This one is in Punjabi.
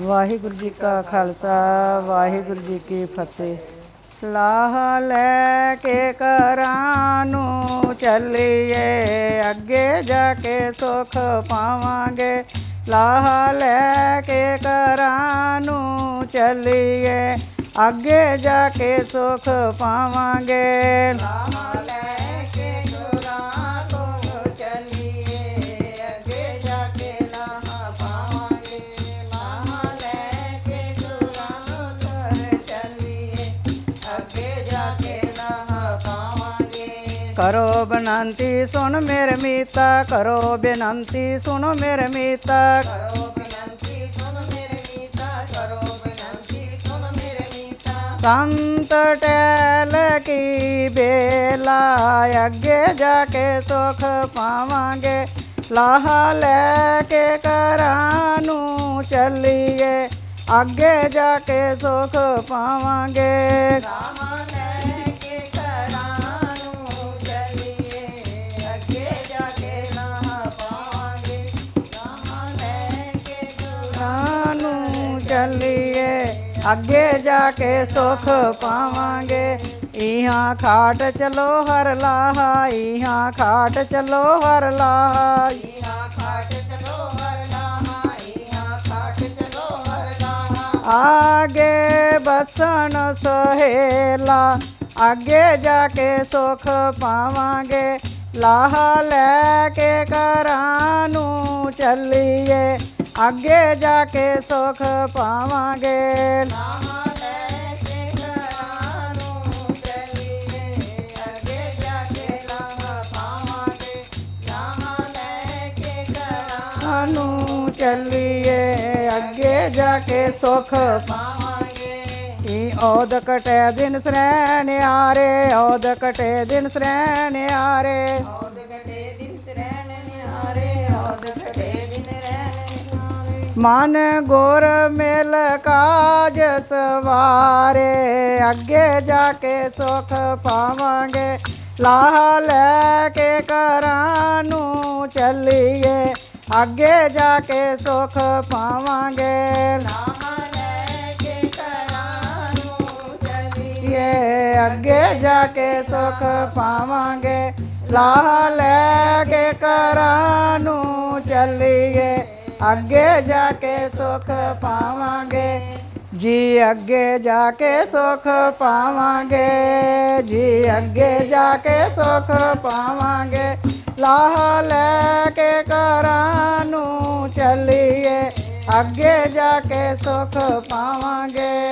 ਵਾਹਿਗੁਰੂ ਜੀ ਕਾ ਖਾਲਸਾ, ਵਾਹਿਗੁਰੂ ਜੀ ਕੀ ਫਤਿਹ। ਲਾਹ ਲੈ ਕੇ ਕਰਾਂ ਨੂੰ ਚੱਲੀਏ, ਅੱਗੇ ਜਾ ਕੇ ਸੁਖ ਪਾਵਾਂਗੇ। ਲਾਹ ਲੈ ਕੇ ਕਰਾਂ ਨੂੰ ਚੱਲੀਏ, ਅੱਗੇ ਜਾ ਕੇ ਸੁਖ ਪਾਵਾਂਗੇ। ਲਾਹ ਪਾਵਾਂਗੇ ਕਰੋ ਬੇਨੰਤੀ ਸੁਣ ਮੇਰੇ ਮੀਤਾ ਕਰੋ ਬੇਨੰਤੀ ਸੁਣ ਮੇਰੇ ਮੀਤਾ। ਕਰੋ ਸੁਣ ਮੇਰੇ ਕਰੋ ਬੇਨੰਤੀ ਸੁਣ ਮੇਰੇ ਮੀਤਾ। ਸੰਤ ਟੈਲ ਕੀ ਬੇਲਾ ਅੱਗੇ चलिए अगे जाके सुख पावे यहाँ खाट चलो हर लाहा यहाँ खाट चलो हर लाहा आगे बसन सोहेला, आगे जाके सुख पावे ਲਾਹ ਲੈ ਕੇ ਘਰਾਂ ਨੂੰ ਚੱਲੀਏ, ਅੱਗੇ ਜਾ ਕੇ ਸੁਖ ਪਾਵਾਂਗੇ। ਲਾਹ ਲੈ ਕੇ ਕਰਾਂ ਨੂੰ ਚੱਲੀਏ, ਅੱਗੇ ਜਾ ਕੇ ਲਾਹ ਪਾਵਾਂਗੇ। ਲਾਹ ਲੈ ਕੇ ਕਰਾਂ ਨੂੰ ਚੱਲੀਏ, ਅੱਗੇ ਜਾ ਕੇ ਸੁਖ ਪਾਵਾਂਗੇ। ਈ ਔਦ ਕਟੇ ਦਿਨ ਸਰੈਣ ਨਿਆਰੇ ਕਟੇ ਦਿਨ ਸਰੈਣ ਆਰੇ ਔਦ ਕਟੇ ਦਿਨ ਸਰੈਣ ਆਰੇ ਔਦ ਕਟੇ ਦਿਨ ਰਹਿਣ ਮਨ ਗੁਰ ਮਿਲ ਕਾਜ ਸਵਾਰੇ ਅੱਗੇ ਜਾ ਕੇ ਸੁਖ ਪਾਵਾਂਗੇ। ਲਾਹ ਲੈ ਕੇ ਕਰਾਂ ਨੂੰ ਚੱਲੀਏ ਅੱਗੇ ਜਾ ਕੇ ਸੁਖ ਪਾਵਾਂਗੇ। ਲਾਹ ਲੈ ਕੇ ਕਰਾਂ ਨੂੰ ਚੱਲੀਏ। ਅੱਗੇ ਜਾ ਕੇ ਸੁਖ ਪਾਵਾਂਗੇ, ਲਾਹ ਲੈ ਕੇ ਕਰਾਂ ਨੂੰ ਚੱਲੀਏ। ਅੱਗੇ ਜਾ ਕੇ ਸੁਖ ਪਾਵਾਂਗੇ, ਜੀ ਅੱਗੇ ਜਾ ਕੇ ਸੁਖ ਪਾਵਾਂਗੇ, ਜੀ ਅੱਗੇ ਜਾ ਕੇ ਸੁਖ ਪਾਵਾਂਗੇ, ਲਾਹ ਲੈ ਕੇ ਕਰਾਂ ਨੂੰ ਚੱਲੀਏ। ਅੱਗੇ ਜਾ ਕੇ ਸੁਖ ਪਾਵਾਂਗੇ।